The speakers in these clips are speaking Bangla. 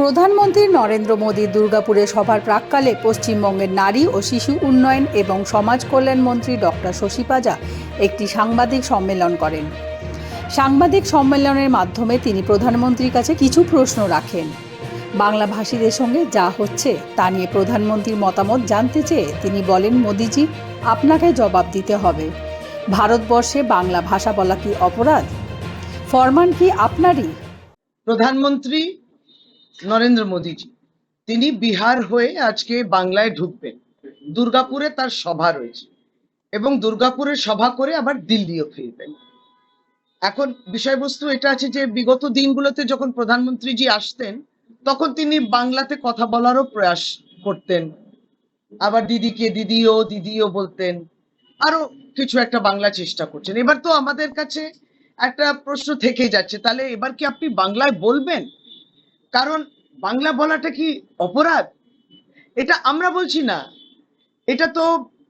প্রধানমন্ত্রী নরেন্দ্র মোদী দুর্গাপুরে সভার প্রাককালে পশ্চিমবঙ্গের নারী ও শিশু উন্নয়ন এবং সমাজ কল্যাণ মন্ত্রী ডক্টর শশী পাজা একটি সাংবাদিক সম্মেলন করেন। সাংবাদিক সম্মেলনের মাধ্যমে তিনি প্রধানমন্ত্রীর কাছে কিছু প্রশ্ন রাখেন। বাংলা ভাষীদের সঙ্গে যা হচ্ছে তা নিয়ে প্রধানমন্ত্রীর মতামত জানতে চেয়ে তিনি বলেন, মোদিজি, আপনাকে জবাব দিতে হবে। ভারতবর্ষে বাংলা ভাষা বলা কি অপরাধ? ফরমান কি আপনারই? প্রধানমন্ত্রী নরেন্দ্র মোদীজি। তিনি বিহার হয়ে আজকে বাংলায় ঢুকবেন। দুর্গাপুরে তার সভা রয়েছে এবং দুর্গাপুরে সভা করে আবার দিল্লিও ফিরবেন। এখন বিষয়বস্তু এটা আছে যে, বিগত দিনগুলোতে যখন প্রধানমন্ত্রীজি আসতেন, তখন তিনি বাংলাতে কথা বলারও প্রয়াস করতেন। আবার দিদিকে দিদিও দিদিও বলতেন। আরও কিছু একটা বাংলা চেষ্টা করছেন। এবার তো আমাদের কাছে একটা প্রশ্ন থেকেই যাচ্ছে। তাহলে এবার কি আপনি বাংলায় বলবেন? কারণ বাংলা বলাটা কি অপরাধ? এটা আমরা বলছি না। এটা তো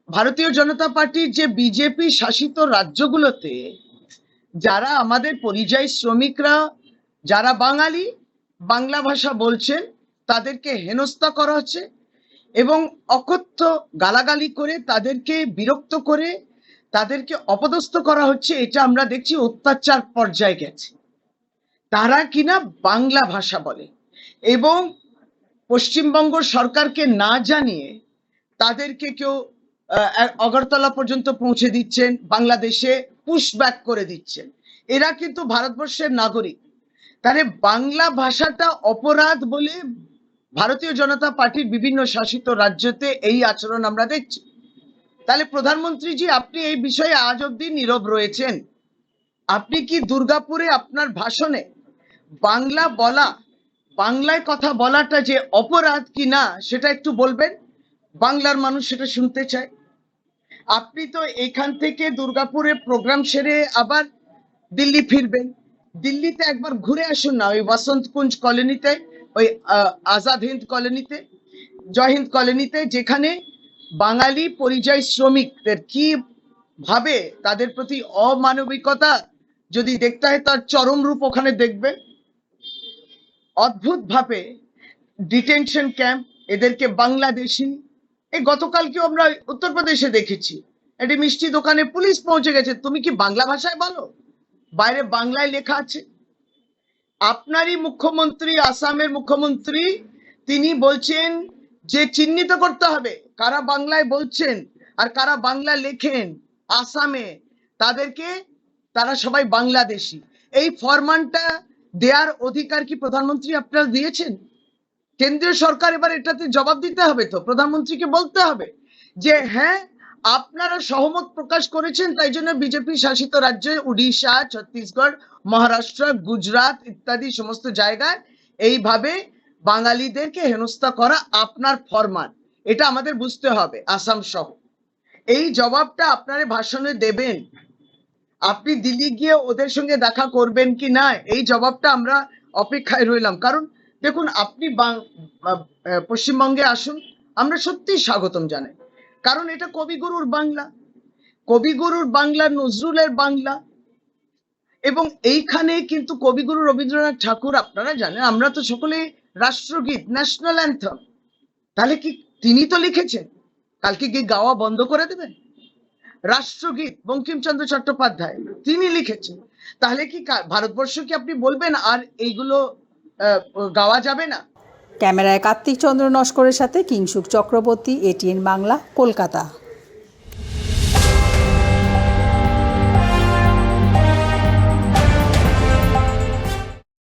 ভারতীয় জনতা পার্টির যে বিজেপি শাসিত রাজ্যগুলোতে, যারা আমাদের পরিযায়ী শ্রমিকরা, যারা বাঙালি, বাংলা ভাষা বলছেন, তাদেরকে হেনস্থা করা হচ্ছে এবং অকথ্য গালাগালি করে তাদেরকে বিরক্ত করে তাদেরকে অপদস্থ করা হচ্ছে, এটা আমরা দেখছি অত্যাচার পর্যায়ে গেছে। তারা কিনা বাংলা ভাষা বলে এবং পশ্চিমবঙ্গ সরকারকে না জানিয়ে তাদেরকে কেউ অগরতলা পর্যন্ত পৌঁছে দিচ্ছেন, বাংলাদেশে পুশব্যাক করে দিচ্ছেন। এরা কিন্তু ভারতবর্ষের নাগরিক। তাহলে বাংলা ভাষাটা অপরাধ বলে ভারতীয় জনতা পার্টির বিভিন্ন শাসিত রাজ্যতে এই আচরণ আমরা দেখছি। তাহলে প্রধানমন্ত্রীজি, আপনি এই বিষয়ে আজ অব্দি নীরব রয়েছেন। আপনি কি দুর্গাপুরে আপনার ভাষণে বাংলা বলা, বাংলায় কথা বলাটা যে অপরাধ কি না, সেটা একটু বলবেন? বাংলার মানুষ সেটা শুনতে চায়। আপনি তো এখান থেকে দুর্গাপুরে প্রোগ্রাম সেরে আবার দিল্লি ফিরবেন। দিল্লিতে একবার ঘুরে আসুন না, ওই বসন্ত কুঞ্জ কলোনিতে, ওই আজাদ হিন্দ কলোনিতে, জয় হিন্দ কলোনিতে, যেখানে বাঙালি পরিযায়ী শ্রমিকদের কি ভাবে তাদের প্রতি অমানবিকতা যদি দেখতে হয়, তার চরম রূপ ওখানে দেখবেন অদ্ভুত ভাবে ডিটেনশন ক্যাম্প এদেরকে বাংলাদেশি, এই গতকালকেও আমরা উত্তরপ্রদেশে দেখেছি। একটি মিষ্টি দোকানে পুলিশ পৌঁছে গেছে। তুমি কি বাংলা ভাষায় বলো? বাইরে বাংলায় লেখা আছে। আপনারই মুখ্যমন্ত্রী, আসামের মুখ্যমন্ত্রী, তিনি বলছেন যে চিহ্নিত করতে হবে। কারা বাংলায় বলছেন আর কারা বাংলা লেখেন আসামে, তাদেরকে, তারা সবাই বাংলাদেশি। এই ফরমানটা দেওয়ার অধিকার কি প্রধানমন্ত্রী আপনারা দিয়েছেন? কেন্দ্রীয় সরকার এবার এটাতে জবাব দিতে হবে তো, প্রধানমন্ত্রীকে বলতে হবে যে হ্যাঁ আপনারা সহমত প্রকাশ করেছেন, তাই জন্য বিজেপি শাসিত রাজ্যে উড়িষ্যা, ছত্তিশগড়, মহারাষ্ট্র, গুজরাট ইত্যাদি সমস্ত জায়গায় এইভাবে বাঙালিদেরকে হেনস্থা করা আপনার ফরমান। এটা আমাদের বুঝতে হবে, আসাম সহ। এই জবাবটা আপনারা ভাষণে দেবেন। আপনি দিল্লি গিয়ে ওদের সঙ্গে দেখা করবেন কি না, এই জবাবটা আমরা অপেক্ষায় রইলাম। কারণ দেখুন, আপনি পশ্চিমবঙ্গে আসুন, আমরা সত্যি স্বাগতম জানাই। কারণ এটা কবিগুরুর বাংলা। কবিগুরুর বাংলা, নজরুলের বাংলা। এবং এইখানে কিন্তু কবিগুরু রবীন্দ্রনাথ ঠাকুর, আপনারা জানেন, আমরা তো সকলে রাষ্ট্রগীত ন্যাশনাল অ্যান্থম তাহলে কি তিনি তো লিখেছেন? কালকে কি গাওয়া বন্ধ করে দেবেন? রাষ্ট্রগীত বঙ্কিমচন্দ্র চট্টোপাধ্যায়, তিনি লিখেছেন। তাহলে কি ভারতবর্ষ কি আপনি বলবেন আর এইগুলো গাওয়া যাবে না? ক্যামেরায় কার্তিক চন্দ্র নস্করের সাথে কিংসুক চক্রবর্তী, এটিএন বাংলা, কলকাতা।